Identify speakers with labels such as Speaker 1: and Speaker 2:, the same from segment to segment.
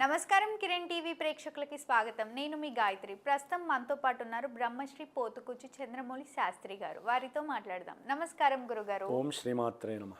Speaker 1: నమస్కారం కిరణ్ టీవీ ప్రేక్షకులకి స్వాగతం. నేను మీ గాయత్రి. ప్రస్తుతం మనతో పాటు ఉన్నారు బ్రహ్మశ్రీ పోతుకూచి చంద్రమౌళి శాస్త్రి గారు. వారితో మాట్లాడదాం. నమస్కారం గురుగారు.
Speaker 2: ఓం శ్రీమాత్రే నమ.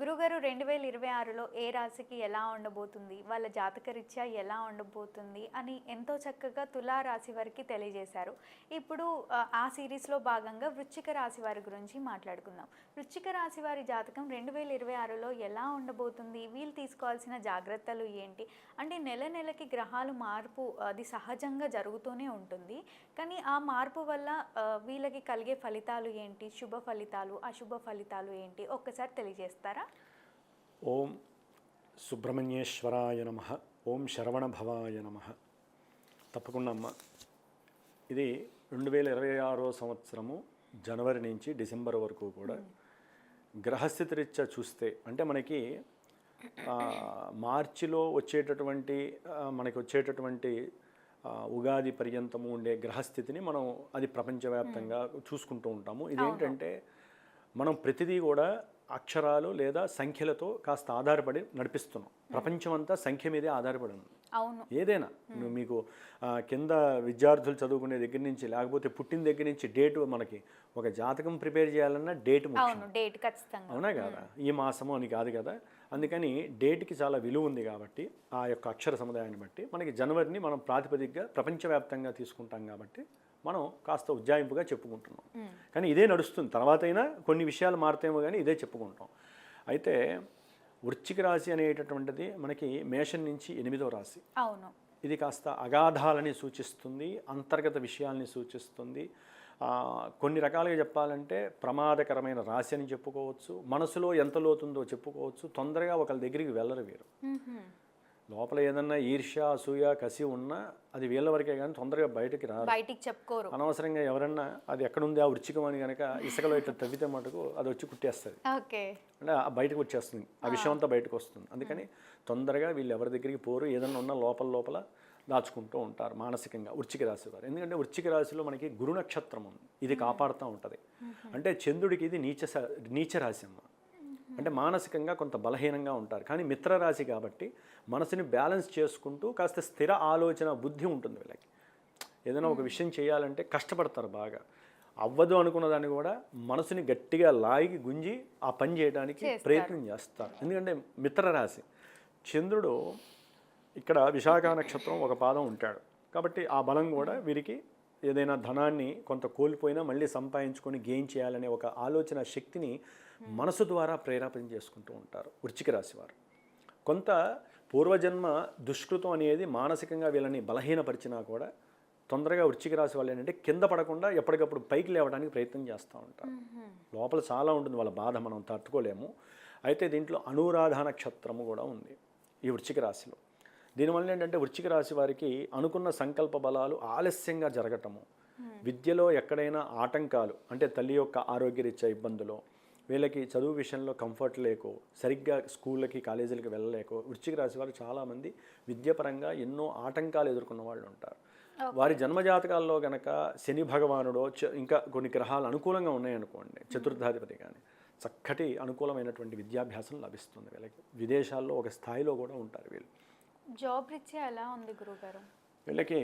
Speaker 1: గురుగారు రెండు వేల ఇరవై ఆరులో ఏ రాశికి ఎలా ఉండబోతుంది? వాళ్ళ జాతక రీత్యా ఎలా ఉండబోతుంది? అని ఎంతో చక్కగా తులా రాశి వారికి తెలియజేశారు. ఇప్పుడు ఆ, సిరీస్లో భాగంగా వృశ్చిక రాశి వారి గురించి మాట్లాడుకుందాం. వృశ్చిక రాశి వారి జాతకం రెండు వేల ఇరవై ఆరులో ఎలా ఉండబోతుంది? వీళ్ళు తీసుకోవాల్సిన జాగ్రత్తలు ఏంటి? అంటే నెల నెలకి గ్రహాలు మార్పు అది సహజంగా జరుగుతూనే ఉంటుంది. కానీ ఆ మార్పు వల్ల వీళ్ళకి కలిగే ఫలితాలు ఏంటి? శుభ ఫలితాలు అశుభ ఫలితాలు ఏంటి? ఒక్కసారి తెలియజేస్తారా?
Speaker 2: ఓం సుబ్రహ్మణ్యేశ్వరాయ నమ ఓం శరవణ భవాయ నమ. తప్పకుండా అమ్మ. ఇది రెండు వేల ఇరవై ఆరో సంవత్సరము జనవరి నుంచి డిసెంబర్ వరకు కూడా గ్రహస్థితి రీత్యా చూస్తే అంటే మనకి మార్చిలో వచ్చేటటువంటి మనకి వచ్చేటటువంటి ఉగాది పర్యంతము ఉండే గ్రహస్థితిని మనం అది ప్రపంచవ్యాప్తంగా చూసుకుంటూ ఉంటాము. ఇదేంటంటే మనం ప్రతిదీ కూడా అక్షరాలు లేదా సంఖ్యలతో కాస్త ఆధారపడి నడిపిస్తున్నాం. ప్రపంచమంతా సంఖ్య మీదే ఆధారపడి ఉంది.
Speaker 1: అవును.
Speaker 2: ఏదైనా నువ్వు మీకు కింద విద్యార్థులు చదువుకునే దగ్గర నుంచి లేకపోతే పుట్టిన దగ్గర నుంచి డేట్ మనకి ఒక జాతకం ప్రిపేర్ చేయాలన్నా డేట్
Speaker 1: డేట్ ఖచ్చితంగా.
Speaker 2: అవునా కదా? ఈ మాసము అని కాదు కదా? అందుకని డేట్కి చాలా విలువ ఉంది కాబట్టి ఆ యొక్క అక్షర సముదాయాన్ని బట్టి మనకి జనవరిని మనం ప్రాతిపదికగా ప్రపంచవ్యాప్తంగా తీసుకుంటాం కాబట్టి మనం కాస్త ఉజ్జాయింపుగా చెప్పుకుంటున్నాం. కానీ ఇదే నడుస్తుంది. తర్వాత అయినా కొన్ని విషయాలు మారుతాయేమో కానీ ఇదే చెప్పుకుంటాం. అయితే వృశ్చిక రాశి అనేటటువంటిది మనకి మేషం నుంచి ఎనిమిదో రాశి.
Speaker 1: అవును.
Speaker 2: ఇది కాస్త అగాధాలని సూచిస్తుంది అంతర్గత విషయాల్ని సూచిస్తుంది. కొన్ని రకాలుగా చెప్పాలంటే ప్రమాదకరమైన రాశి అని చెప్పుకోవచ్చు మనసులో ఎంత లోతుందో చెప్పుకోవచ్చు తొందరగా ఒకరి దగ్గరికి వెళ్ళరు వీరు. లోపల ఏదన్నా ఈర్ష్య అసూయ కసి ఉన్నా అది వీళ్ళ వరకే కానీ తొందరగా బయటకి రారు.
Speaker 1: బయటికి చెప్పుకోరు.
Speaker 2: అనవసరంగా ఎవరన్నా అది ఎక్కడుంది ఆ వృచ్చికం అని కనుక ఇసుకలో ఇట్లా తవ్వితే మటుకు అది వచ్చి కుట్టేస్తుంది.
Speaker 1: ఓకే.
Speaker 2: అంటే బయటకు వచ్చేస్తుంది. ఆ విషయం అంతా బయటకు వస్తుంది. అందుకని తొందరగా వీళ్ళు ఎవరి దగ్గరికి పోరు ఏదన్నా ఉన్న లోపల లోపల దాచుకుంటూ ఉంటారు మానసికంగా వృచ్చిక రాశి వారు. ఎందుకంటే వృచ్చిక రాశిలో మనకి గురు నక్షత్రం ఉంది. ఇది కాపాడుతూ ఉంటుంది. అంటే చంద్రుడికి ఇది నీచ నీచ రాశి అమ్మ అంటే మానసికంగా కొంత బలహీనంగా ఉంటారు. కానీ మిత్ర రాశి కాబట్టి మనసుని బ్యాలెన్స్ చేసుకుంటూ కాస్త స్థిర ఆలోచన బుద్ధి ఉంటుంది వీళ్ళకి. ఏదైనా ఒక విషయం చేయాలంటే కష్టపడతారు బాగా. అవ్వదు అనుకున్న దాన్ని కూడా మనసుని గట్టిగా లాగి గుంజి ఆ పని చేయడానికి ప్రయత్నం చేస్తారు. ఎందుకంటే మిత్ర రాశి చంద్రుడు ఇక్కడ విశాఖ నక్షత్రం ఒక పాదం ఉంటాడు. కాబట్టి ఆ బలం కూడా వీరికి ఏదైనా ధనాన్ని కొంత కోల్పోయినా మళ్ళీ సంపాదించుకొని గెయిన్ చేయాలనే ఒక ఆలోచన శక్తిని మనసు ద్వారా ప్రేరేపణ చేసుకుంటూ ఉంటారు వృశ్చిక రాశి వారు. కొంత పూర్వజన్మ దుష్కృతం అనేది మానసికంగా వీళ్ళని బలహీనపరిచినా కూడా తొందరగా వృశ్చిక రాశి వాళ్ళు ఏంటంటే కింద పడకుండా ఎప్పటికప్పుడు పైకి లేవడానికి ప్రయత్నం చేస్తూ ఉంటారు. లోపల చాలా ఉంటుంది వాళ్ళ బాధ మనం తట్టుకోలేము. అయితే దీంట్లో అనురాధ నక్షత్రము కూడా ఉంది ఈ వృశ్చిక రాశిలో. దీనివల్ల ఏంటంటే వృశ్చిక రాశి వారికి అనుకున్న సంకల్ప బలాలు ఆలస్యంగా జరగటము. విద్యలో ఎక్కడైనా ఆటంకాలు అంటే తల్లి యొక్క ఆరోగ్యరీత్యా ఇబ్బందులు వీళ్ళకి చదువు విషయంలో కంఫర్ట్ లేకో సరిగ్గా స్కూళ్ళకి కాలేజీలకి వెళ్ళలేకో వృశ్చిక రాశి వారు చాలామంది విద్యాపరంగా ఎన్నో ఆటంకాలు ఎదుర్కొన్న వాళ్ళు ఉంటారు. వారి జన్మజాతకాల్లో గనక శని భగవానుడో ఇంకా కొన్ని గ్రహాలు అనుకూలంగా ఉన్నాయనుకోండి చతుర్థాధిపతి కానీ చక్కటి అనుకూలమైనటువంటి విద్యాభ్యాసం లభిస్తుంది వీళ్ళకి. విదేశాల్లో ఒక స్థాయిలో కూడా ఉంటారు వీళ్ళు.
Speaker 1: జాబ్ రీత్యా ఎలా ఉంది గురుగారు
Speaker 2: వీళ్ళకి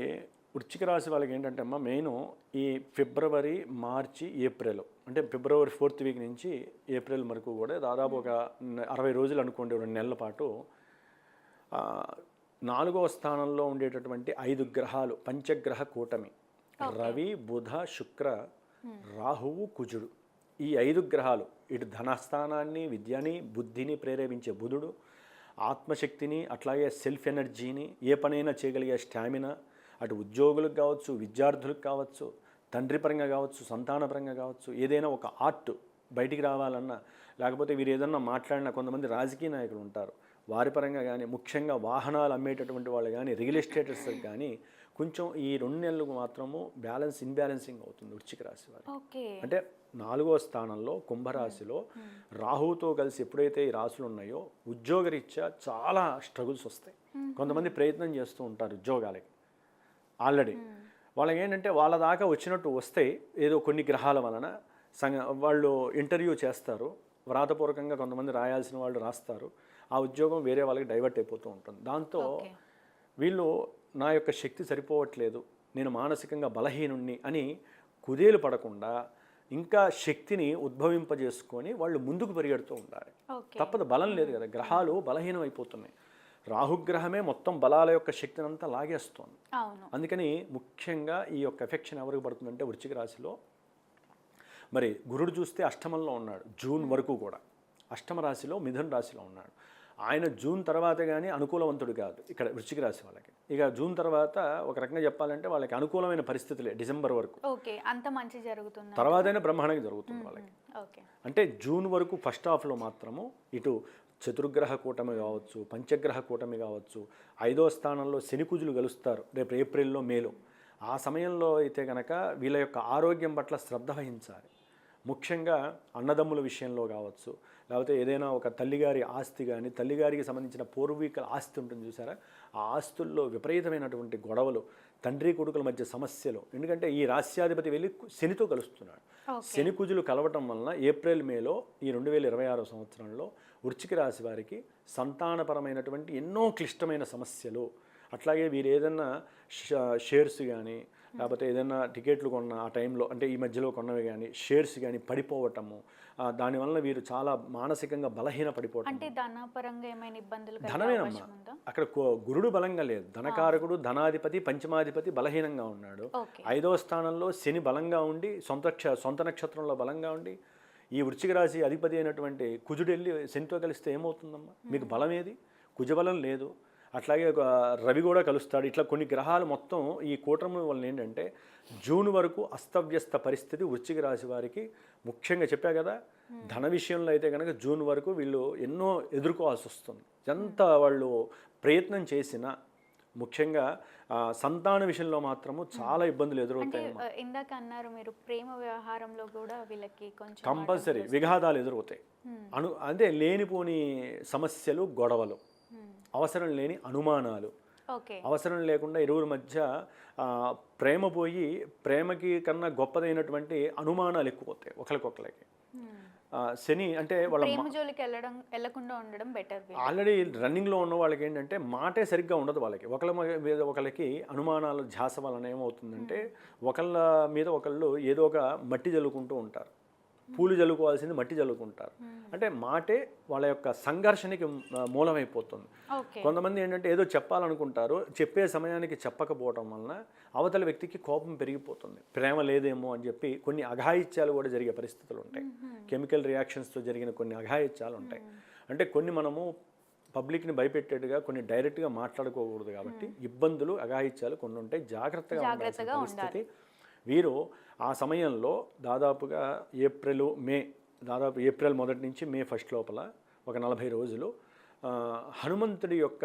Speaker 2: వృశ్చిక రాశి వాళ్ళకి ఏంటంటే అమ్మ మెయిన్ ఈ ఫిబ్రవరి మార్చి ఏప్రిల్. అంటే ఫిబ్రవరి ఫోర్త్ వీక్ నుంచి ఏప్రిల్ వరకు కూడా దాదాపు ఒక అరవై రోజులు అనుకోండి రెండు నెలల పాటు. నాలుగవ స్థానంలో ఉండేటటువంటి ఐదు గ్రహాలు పంచగ్రహ కూటమి. రవి బుధ శుక్ర రాహువు కుజుడు. ఈ ఐదు గ్రహాలు ఇటు ధనస్థానాన్ని విద్యని బుద్ధిని ప్రేరేపించే బుధుడు ఆత్మశక్తిని అట్లాగే సెల్ఫ్ ఎనర్జీని ఏ పనైనా చేయగలిగే స్టామినా అటు ఉద్యోగులకు కావచ్చు విద్యార్థులకు కావచ్చు తండ్రి పరంగా కావచ్చు సంతానపరంగా కావచ్చు ఏదైనా ఒక ఆర్ట్ బయటికి రావాలన్నా లేకపోతే వీరు ఏదన్నా మాట్లాడినా కొంతమంది రాజకీయ నాయకులు ఉంటారు. వారి పరంగా కానీ ముఖ్యంగా వాహనాలు అమ్మేటటువంటి వాళ్ళు కానీ రియల్ ఎస్టేటర్స్ కానీ కొంచెం ఈ రెండు నెలలకు మాత్రము బ్యాలెన్స్ ఇన్బ్యాలెన్సింగ్ అవుతుంది వృశ్చిక రాశి వారి
Speaker 1: ఓకే.
Speaker 2: అంటే నాలుగో స్థానంలో కుంభరాశిలో రాహువుతో కలిసి ఎప్పుడైతే ఈ రాశులు ఉన్నాయో ఉద్యోగరీత్యా చాలా స్ట్రగుల్స్ వస్తాయి. కొంతమంది ప్రయత్నం చేస్తూ ఉంటారు ఉద్యోగాలకి. ఆల్రెడీ వాళ్ళకి ఏంటంటే వాళ్ళ దాకా వచ్చినట్టు వస్తే ఏదో కొన్ని గ్రహాల వలన సంగ వాళ్ళు ఇంటర్వ్యూ చేస్తారు. వ్రాతపూర్వకంగా కొంతమంది రాయాల్సిన వాళ్ళు రాస్తారు. ఆ ఉద్యోగం వేరే వాళ్ళకి డైవర్ట్ అయిపోతూ ఉంటుంది. దాంతో వీళ్ళు నా యొక్క శక్తి సరిపోవట్లేదు నేను మానసికంగా బలహీనుణ్ణి అని కుదేలు పడకుండా ఇంకా శక్తిని ఉద్భవింపజేసుకొని వాళ్ళు ముందుకు పరిగెడుతూ ఉండాలి. తప్పదు బలం లేదు కదా. గ్రహాలు బలహీనం అయిపోతున్నాయి రాహుగ్రహమే మొత్తం బలాల యొక్క శక్తిని అంతా లాగేస్తోంది అందుకని ముఖ్యంగా ఈ యొక్క ఎఫెక్షన్ ఎవరికి పడుతుందంటే వృశ్చిక రాశిలో మరి గురుడు చూస్తే అష్టమంలో ఉన్నాడు జూన్ వరకు కూడా. అష్టమ రాశిలో మిథున రాశిలో ఉన్నాడు. ఆయన జూన్ తర్వాత కానీ అనుకూలవంతుడు కాదు ఇక్కడ వృశ్చిక రాశి వాళ్ళకి. ఇక జూన్ తర్వాత ఒక రకంగా చెప్పాలంటే వాళ్ళకి అనుకూలమైన పరిస్థితులే డిసెంబర్ వరకు.
Speaker 1: ఓకే అంత మంచి జరుగుతుంది
Speaker 2: తర్వాతైనా బ్రహ్మాండంగా జరుగుతుంది వాళ్ళకి.
Speaker 1: ఓకే.
Speaker 2: అంటే జూన్ వరకు ఫస్ట్ హాఫ్లో మాత్రము ఇటు చతుర్గ్రహ కూటమి కావచ్చు పంచగ్రహ కూటమి కావచ్చు ఐదో స్థానంలో శనికుజులు కలుస్తారు రేపు ఏప్రిల్లో మేలో. ఆ సమయంలో అయితే కనుక వీళ్ళ యొక్క ఆరోగ్యం పట్ల శ్రద్ధ వహించాలి. ముఖ్యంగా అన్నదమ్ముల విషయంలో కావచ్చు లేకపోతే ఏదైనా ఒక తల్లిగారి ఆస్తి కానీ తల్లిగారికి సంబంధించిన పూర్వీకుల ఆస్తి ఉంటుంది చూసారా ఆ ఆస్తుల్లో విపరీతమైనటువంటి గొడవలు తండ్రి కొడుకుల మధ్య సమస్యలు. ఎందుకంటే ఈ రాస్యాధిపతి వెళ్ళి శనితో కలుస్తున్నాడు. శని కుజులు కలవటం వలన ఏప్రిల్ మేలో ఈ రెండు వేల ఇరవై ఆరో సంవత్సరంలో వృశ్చిక రాశి వారికి సంతానపరమైనటువంటి ఎన్నో క్లిష్టమైన సమస్యలు. అట్లాగే వీరు ఏదైనా ష- షేర్స్ కానీ లేకపోతే ఏదైనా టికెట్లు కొన్న ఆ టైంలో అంటే ఈ మధ్యలో కొన్నవి కానీ షేర్స్ కానీ పడిపోవటము దానివల్ల వీరు చాలా మానసికంగా బలహీన పడిపోవటం
Speaker 1: అంటే ధనపరంగా ఏమైనా ఇబ్బందులు
Speaker 2: ధనమేనమ్మా. అక్కడ గురుడు బలంగా లేదు. ధనకారకుడు ధనాధిపతి పంచమాధిపతి బలహీనంగా ఉన్నాడు. ఐదవ స్థానంలో శని బలంగా ఉండి సొంత సొంత నక్షత్రంలో బలంగా ఉండి ఈ వృశ్చిక రాశి అధిపతి అయినటువంటి కుజుడు వెళ్ళి శనితో కలిస్తే ఏమవుతుందమ్మా? మీకు బలం ఏది కుజబలం లేదు. అట్లాగే ఒక రవి కూడా కలుస్తాడు. ఇట్లా కొన్ని గ్రహాలు మొత్తం ఈ కూటమి వలన ఏంటంటే జూన్ వరకు అస్తవ్యస్త పరిస్థితి వృశ్చిక రాశి వారికి ముఖ్యంగా చెప్పా కదా ధన విషయంలో అయితే కనుక జూన్ వరకు వీళ్ళు ఎన్నో ఎదుర్కోవాల్సి వస్తుంది. ఎంత వాళ్ళు ప్రయత్నం చేసినా ముఖ్యంగా సంతాన విషయంలో మాత్రము చాలా ఇబ్బందులు ఎదురవుతాయి
Speaker 1: ఇందాక అన్నారు మీరు ప్రేమ వ్యవహారంలో కూడా వీళ్ళకి కొంచెం
Speaker 2: కంపల్సరీ విఘాతాలు ఎదురవుతాయి. అను అంటే లేనిపోని సమస్యలు గొడవలు. అవసరం లేని అనుమానాలు. అవసరం లేకుండా ఇరువురి మధ్య ప్రేమ పోయి ప్రేమకి కన్నా గొప్పదైనటువంటి అనుమానాలు ఎక్కువ అవుతాయి ఒకరికొకరికి శని అంటే వాళ్ళ
Speaker 1: జోలికి వెళ్ళడం వెళ్ళకుండా ఉండడం బెటర్
Speaker 2: ఆల్రెడీ రన్నింగ్లో ఉన్న వాళ్ళకి ఏంటంటే మాటే సరిగ్గా ఉండదు వాళ్ళకి. ఒకళ్ళ మీద ఒకళ్ళకి అనుమానాలు ధ్యాస వలన ఏమవుతుందంటే ఒకళ్ళ మీద ఒకళ్ళు ఏదో ఒక మట్టి జల్లుకుంటూ ఉంటారు. పూలు జల్లుకోవాల్సింది మట్టి జల్లుకుంటారు. అంటే మాటే వాళ్ళ యొక్క సంఘర్షణకి మూలమైపోతుంది. కొంతమంది ఏంటంటే ఏదో చెప్పాలనుకుంటారు చెప్పే సమయానికి చెప్పకపోవటం వలన అవతల వ్యక్తికి కోపం పెరిగిపోతుంది. ప్రేమ లేదేమో అని చెప్పి కొన్ని అఘాయిత్యాలు కూడా జరిగే పరిస్థితులు ఉంటాయి. కెమికల్ రియాక్షన్స్తో జరిగిన కొన్ని అఘాయిత్యాలు ఉంటాయి. అంటే కొన్ని మనము పబ్లిక్ని భయపెట్టేట్టుగా కొన్ని డైరెక్ట్గా మాట్లాడుకోకూడదు కాబట్టి ఇబ్బందులు అఘాయిత్యాలు కొన్ని ఉంటాయి. జాగ్రత్తగా పరిస్థితి వీరు ఆ సమయంలో దాదాపుగా ఏప్రిల్ మే దాదాపు ఏప్రిల్ మొదటి నుంచి మే ఫస్ట్ లోపల ఒక నలభై రోజులు హనుమంతుడి యొక్క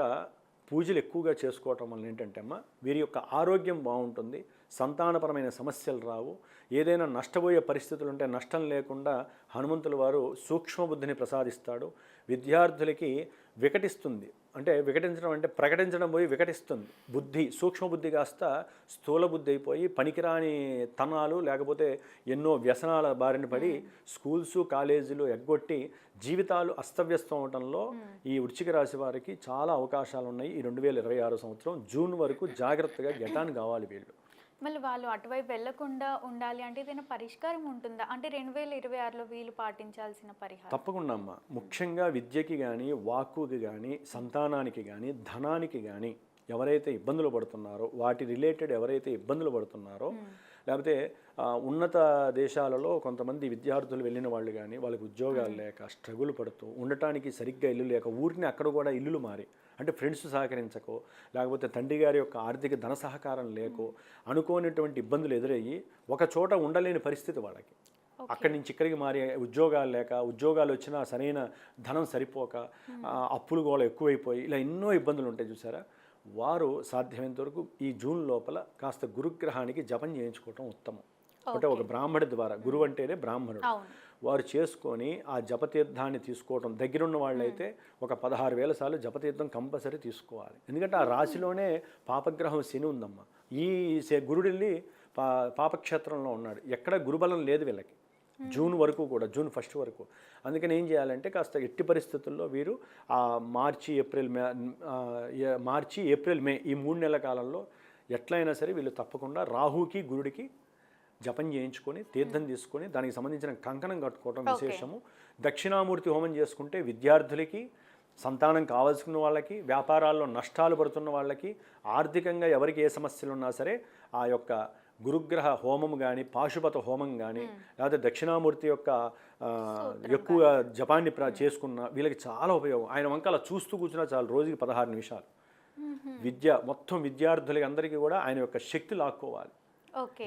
Speaker 2: పూజలు ఎక్కువగా చేసుకోవటం వల్ల ఏంటంటే అమ్మ వీరి యొక్క ఆరోగ్యం బాగుంటుంది సంతానపరమైన సమస్యలు రావు ఏదైనా నష్టపోయే పరిస్థితులు ఉంటే నష్టం లేకుండా హనుమంతుల వారు సూక్ష్మబుద్ధిని ప్రసాదిస్తాడు విద్యార్థులకి వికటిస్తుంది. అంటే వికటించడం అంటే ప్రకటించడం పోయి వికటిస్తుంది. బుద్ధి సూక్ష్మ బుద్ధి కాస్త స్థూల బుద్ధి అయిపోయి పనికిరాని తనాలు లేకపోతే ఎన్నో వ్యసనాల బారిన పడి స్కూల్స్ కాలేజీలు ఎగ్గొట్టి జీవితాలు అస్తవ్యస్తం అవడంలో ఈ వృశ్చిక రాశి వారికి చాలా అవకాశాలు ఉన్నాయి ఈ రెండు వేల ఇరవై ఆరు సంవత్సరం. జూన్ వరకు జాగ్రత్తగా గెటాన్ కావాలి వీళ్ళు.
Speaker 1: మళ్ళీ వాళ్ళు అటువైపు వెళ్ళకుండా ఉండాలి అంటే ఏదైనా పరిష్కారం ఉంటుందా? అంటే రెండు వేల ఇరవై ఆరులో వీళ్ళు పాటించాల్సిన పరిహారం.
Speaker 2: తప్పకుండా అమ్మ. ముఖ్యంగా విద్యకి కానీ వాక్కుకి కానీ సంతానానికి కానీ ధనానికి కానీ ఎవరైతే ఇబ్బందులు పడుతున్నారో వాటి రిలేటెడ్ ఎవరైతే ఇబ్బందులు పడుతున్నారో లేకపోతే ఉన్నత దేశాలలో కొంతమంది విద్యార్థులు వెళ్ళిన వాళ్ళు కానీ వాళ్ళకి ఉద్యోగాలు లేక స్ట్రగుల్ పడుతూ ఉండటానికి సరిగ్గా ఇల్లు లేక ఊరిని అక్కడ కూడా ఇల్లులు మారి. అంటే ఫ్రెండ్స్ సహకరించకో లేకపోతే తండ్రి గారి యొక్క ఆర్థిక ధన సహకారం లేకో అనుకోనటువంటి ఇబ్బందులు ఎదురయ్యి ఒక చోట ఉండలేని పరిస్థితి వాళ్ళకి. అక్కడి నుంచి ఇక్కడికి మారి ఉద్యోగాలు లేక ఉద్యోగాలు వచ్చినా సరైన ధనం సరిపోక అప్పులు గోల ఎక్కువైపోయి ఇలా ఎన్నో ఇబ్బందులు ఉంటాయి చూసారా? వారు సాధ్యమైనంత వరకు ఈ జూన్ లోపల కాస్త గురుగ్రహానికి జపం చేయించుకోవటం ఉత్తమం. అంటే ఒక బ్రాహ్మడి ద్వారా గురువు అంటేనే బ్రాహ్మణుడు. వారు చేసుకొని ఆ జపతీర్థాన్ని తీసుకోవటం దగ్గరున్న వాళ్ళైతే ఒక పదహారు వేల సార్లు జపతీర్థం కంపల్సరీ తీసుకోవాలి. ఎందుకంటే ఆ రాశిలోనే పాపగ్రహం శని ఉందమ్మా. ఈ శ- గురుడు వెళ్ళి పా పాపక్షేత్రంలో ఉన్నాడు. ఎక్కడ గురుబలం లేదు వీళ్ళకి. జూన్ వరకు కూడా జూన్ ఫస్ట్ వరకు. అందుకని ఏం చేయాలంటే కాస్త ఎట్టి పరిస్థితుల్లో వీరు ఆ మార్చి ఏప్రిల్ మే మార్చి ఏప్రిల్ మే ఈ మూడు నెలల కాలంలో ఎట్లయినా సరే వీళ్ళు తప్పకుండా రాహుకి గురుడికి జపం చేయించుకొని తీర్థం తీసుకొని దానికి సంబంధించిన కంకణం కట్టుకోవడం విశేషము. దక్షిణామూర్తి హోమం చేసుకుంటే విద్యార్థులకి సంతానం కావాల్సిన వాళ్ళకి వ్యాపారాల్లో నష్టాలు పడుతున్న వాళ్ళకి ఆర్థికంగా ఎవరికి ఏ సమస్యలు ఉన్నా సరే ఆ యొక్క గురుగ్రహ హోమం కానీ పాశుపత హోమం కానీ లేకపోతే దక్షిణామూర్తి యొక్క ఎక్కువ జపాన్ని ప్ర చేసుకున్న వీళ్ళకి చాలా ఉపయోగం. ఆయన వంక అలా చూస్తూ కూర్చున్నా చాలు రోజుకి పదహారు నిమిషాలు. విద్య మొత్తం విద్యార్థులకి అందరికీ కూడా ఆయన యొక్క శక్తి లాక్కోవాలి.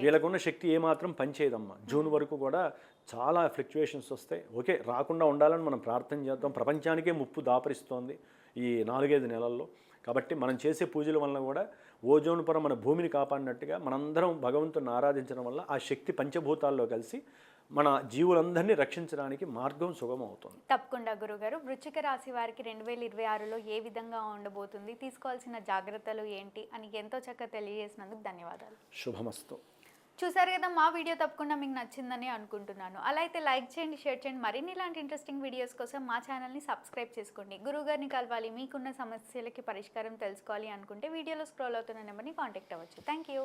Speaker 2: వీళ్ళకున్న శక్తి ఏమాత్రం పనిచేయదమ్మా. జూన్ వరకు కూడా చాలా ఫ్లక్చుయేషన్స్ వస్తాయి. ఓకే రాకుండా ఉండాలని మనం ప్రార్థన చేద్దాం. ప్రపంచానికే ముప్పు దాపరిస్తోంది ఈ నాలుగైదు నెలల్లో. కాబట్టి మనం చేసే పూజల వల్ల కూడా ఓజోన్ పొర మన భూమిని కాపాడినట్టుగా మనందరం భగవంతుని ఆరాధించడం వల్ల ఆ శక్తి పంచభూతాల్లో కలిసి మన జీవులందరినీ రక్షించడానికి మార్గం సుగమం అవుతుంది
Speaker 1: తప్పకుండా గురుగారు. వృశ్చిక రాశి వారికి రెండు వేల ఇరవై ఆరులో ఏ విధంగా ఉండబోతుంది? తీసుకోవాల్సిన జాగ్రత్తలు ఏంటి? అని ఎంతో చక్కగా తెలియజేసినందుకు ధన్యవాదాలు.
Speaker 2: శుభమస్తు.
Speaker 1: చూసారు కదా మా వీడియో తప్పకుండా మీకు నచ్చిందని అనుకుంటున్నాను. అలా అయితే లైక్ చేయండి షేర్ చేయండి. మరిన్ని ఇలాంటి ఇంట్రెస్టింగ్ వీడియోస్ కోసం మా ఛానల్ని సబ్స్క్రైబ్ చేసుకోండి. గురువుగారిని కలవాలి మీకున్న సమస్యలకి పరిష్కారం తెలుసుకోవాలి అనుకుంటే వీడియోలో స్క్రోల్ అవుతున్న నెంబర్ని కాంటాక్ట్ అవ్వచ్చు. Thank you